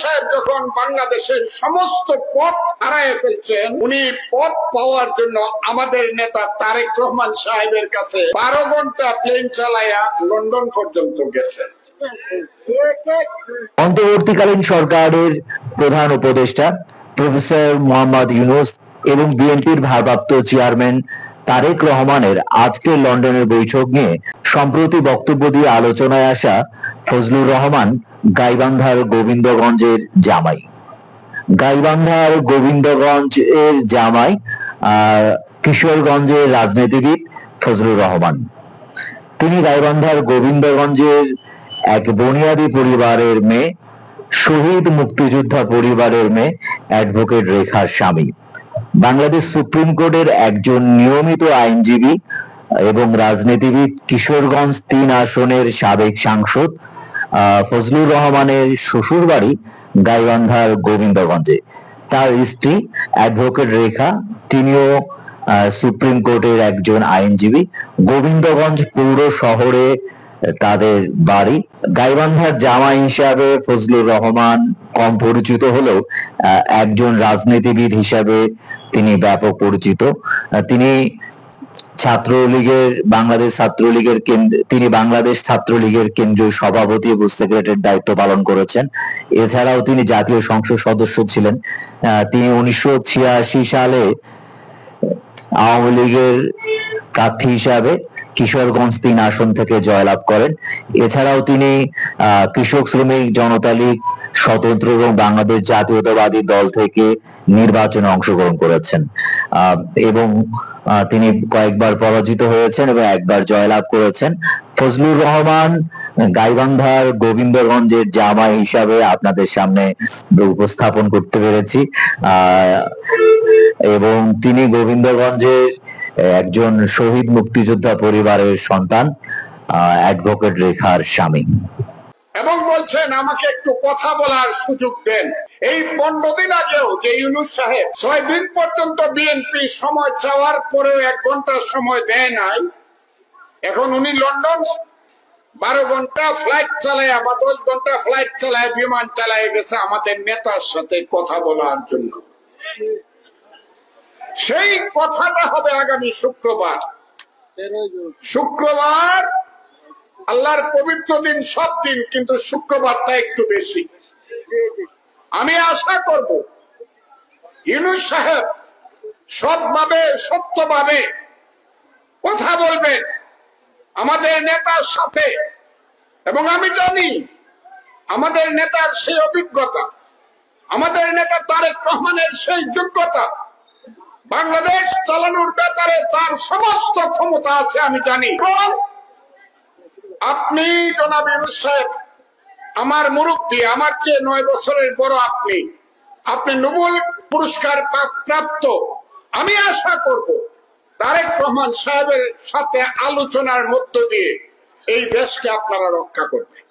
সাহেব যখন বাংলাদেশের সমস্ত পথ হারায় ফেলছেন, উনি পথ পাওয়ার জন্য আমাদের নেতা তারেক রহমান সাহেবের কাছে বারো ঘণ্টা প্লেন চালাইয়া লন্ডন পর্যন্ত গেছেন। অন্তর্বর্তীকালীন সরকারের প্রধান উপদেষ্টা, প্রফেসর মোহাম্মদ ইউনুস এবং বিএনপির ভারপ্রাপ্ত চেয়ারম্যান তারেক রহমানের আজকে লন্ডনের বৈঠক নিয়ে সম্প্রতি বক্তব্য দিয়ে আলোচনায় আসা ফজলুর রহমান গাইবান্ধার গোবিন্দগঞ্জের জামাই। গাইবান্ধার গোবিন্দগঞ্জ এর জামাই কিশোরগঞ্জের রাজনীতিবিদ ফজলুর রহমান। তিনি গাইবান্ধার গোবিন্দগঞ্জের এক বুনিয়াদী পরিবারের মেয়ে, শহীদ মুক্তিযোদ্ধা পরিবারের মেয়ে, অ্যাডভোকেট রেখার স্বামী। বাংলাদেশ সুপ্রিম কোর্টের একজন নিয়মিত আইনজীবী এবং রাজনীতিবিদ কিশোরগঞ্জ তিন আসনের সাবেক সাংসদ ফজলুর রহমানের শ্বশুর বাড়ি গাইবান্ধার গোবিন্দগঞ্জে। তার স্ত্রী অ্যাডভোকেট রেখা, তিনিও সুপ্রিম কোর্টের একজন আইনজীবী। গোবিন্দগঞ্জ পৌর শহরে তাদের বাড়ি। গাইবান্ধার জামাই হিসাবে ফজলুর রহমান কম পরিচিত হলেও একজন রাজনীতিবিদ হিসাবে তিনি ব্যাপক পরিচিত। তিনি ছাত্রলীগের, বাংলাদেশ ছাত্রলীগের তিনি বাংলাদেশ ছাত্রলীগের কেন্দ্রীয় সভাপতি এবং সেক্রেটারির দায়িত্ব পালন করেছেন। এছাড়াও তিনি জাতীয় সংসদ সদস্য ছিলেন। তিনি উনিশশো ছিয়াশি সালে আওয়ামী লীগের প্রার্থী হিসাবে কিশোরগঞ্জ তিন আসন থেকে জয়লাভ করেন। এছাড়াও তিনি কৃষক শ্রমিক জনতা লীগ, স্বতন্ত্র এবং বাংলাদেশ জাতীয়তাবাদী দল থেকে নির্বাচনে অংশগ্রহণ করেছেন। এবং তিনি কয়েকবার পরাজিত হয়েছেন এবং একবার জয়লাভ করেছেন। ফজলুর রহমান, গাইবান্ধার গোবিন্দগঞ্জের জামাই হিসাবে আপনাদের সামনে উপস্থাপন করতে পেরেছি। এবং তিনি গোবিন্দগঞ্জের একজন শহীদ মুক্তিযোদ্ধা পরিবারের সন্তান অ্যাডভোকেট রেখার স্বামী। এবং বলছেন, আমাকে একটু কথা বলার সুযোগ দেন। এই পনেরো দিন আগেও যে ইউনুস সাহেব ছয় দিন পর্যন্ত বিএনপি সময় চাওয়ার পরেও এক ঘণ্টা সময় দেয় নাই, এখন উনি লন্ডন বারো ঘণ্টা ফ্লাইট চালায় বা দশ ঘণ্টা ফ্লাইট চালায়, বিমান চালায়, গেছে আমাদের নেতার সাথে কথা বলার জন্য। সেই কথাটা হবে আগামী শুক্রবার। শুক্রবার আল্লাহর পবিত্র দিন সব দিন, কিন্তু শুক্রবারটা একটু বেশি। আমি আশা করব ইউনুস সাহেব সৎভাবে, সত্যভাবে কথা বলবেন আমাদের নেতার সাথে। এবং আমি জানি আমাদের নেতার সেই অভিজ্ঞতা, আমাদের নেতা তারেক রহমানের সেই যোগ্যতা, বাংলাদেশ চালানোর ব্যাপারে তার সমস্ত ক্ষমতা আছে, আমি জানি। আপনি জনাব ইউনুস সাহেব আমার মুরব্বী, আমার চেয়ে নয় বছরের বড় আপনি। আপনি নোবেল পুরস্কার প্রা- প্রাপ্ত। আমি আশা করব তারেক রহমান সাহেবের সাথে আলোচনার মধ্য দিয়ে এই দেশকে আপনারা রক্ষা করবেন।